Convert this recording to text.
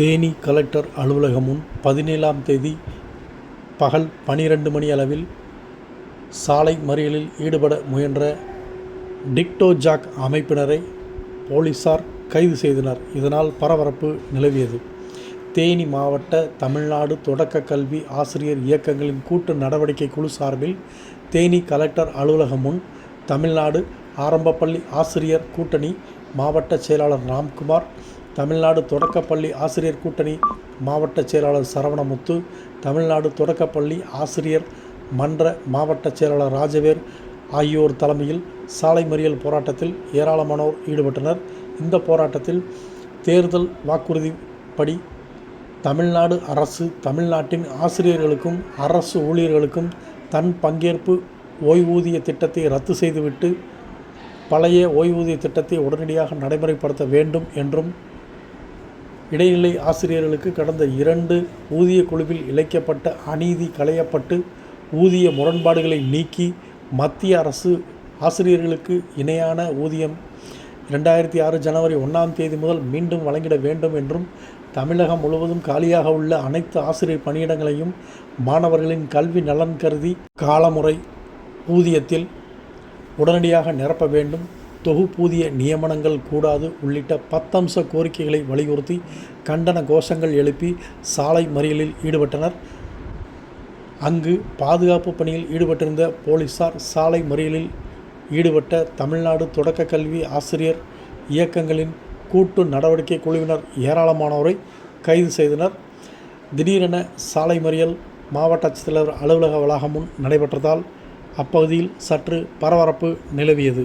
Theni collector அலுவலகம் முன் பதினேழாம் தேதி பகல் பனிரெண்டு மணி அளவில் சாலை மறியலில் ஈடுபட முயன்ற டிக்டோ ஜாக் அமைப்பினரை போலீசார் கைது செய்தனர். இதனால் பரபரப்பு நிலவியது. தேனி மாவட்ட தமிழ்நாடு தொடக்க கல்வி ஆசிரியர் இயக்கங்களின் கூட்டு நடவடிக்கை குழு சார்பில் தேனி கலெக்டர் அலுவலகம் முன் தமிழ்நாடு ஆரம்பப்பள்ளி ஆசிரியர் கூட்டணி மாவட்ட செயலாளர் ராம்குமார் தமிழ்நாடு தொடக்கப்பள்ளி ஆசிரியர் கூட்டணி மாவட்ட செயலாளர் சரவணமுத்து தமிழ்நாடு தொடக்கப்பள்ளி ஆசிரியர் மன்ற மாவட்ட செயலாளர் ராஜவேர் ஆகியோர் தலைமையில் சாலை மறியல் போராட்டத்தில் ஏராளமானோர் ஈடுபட்டனர். இந்த போராட்டத்தில் தேர்தல் வாக்குறுதிப்படி தமிழ்நாடு அரசு தமிழ்நாட்டின் ஆசிரியர்களுக்கும் அரசு ஊழியர்களுக்கும் தன் பங்கேற்பு ஓய்வூதிய திட்டத்தை ரத்து செய்துவிட்டு பழைய ஓய்வூதிய திட்டத்தை உடனடியாக நடைமுறைப்படுத்த வேண்டும் என்றும் இடைநிலை ஆசிரியர்களுக்கு கடந்த இரண்டு ஊதிய குழுவில் இழைக்கப்பட்ட அநீதி களையப்பட்டு ஊதிய முரண்பாடுகளை நீக்கி மத்திய அரசு ஆசிரியர்களுக்கு இணையான ஊதியம் ரெண்டாயிரத்தி ஆறு ஜனவரி ஒன்றாம் தேதி முதல் மீண்டும் வழங்கிட வேண்டும் என்றும் தமிழகம் முழுவதும் காலியாக உள்ள அனைத்து ஆசிரியர் பணியிடங்களையும் மாணவர்களின் கல்வி நலன் கருதி காலமுறை ஊதியத்தில் உடனடியாக நிரப்ப வேண்டும். தொகுப்பூதிய நியமனங்கள் கூடாது உள்ளிட்ட பத்தம்ச கோரிக்கைகளை வலியுறுத்தி கண்டன கோஷங்கள் எழுப்பி சாலை மறியலில் ஈடுபட்டனர். அங்கு பாதுகாப்பு பணியில் ஈடுபட்டிருந்த போலீசார் சாலை மறியலில் ஈடுபட்ட தமிழ்நாடு தொடக்க கல்வி ஆசிரியர் இயக்கங்களின் கூட்டு நடவடிக்கை குழுவினர் ஏராளமானோரை கைது செய்தனர். திடீரென சாலை மறியல் மாவட்ட ஆட்சித்தலைவர் அலுவலக வளாகம் முன் நடைபெற்றதால் அப்பகுதியில் சற்று பரபரப்பு நிலவியது.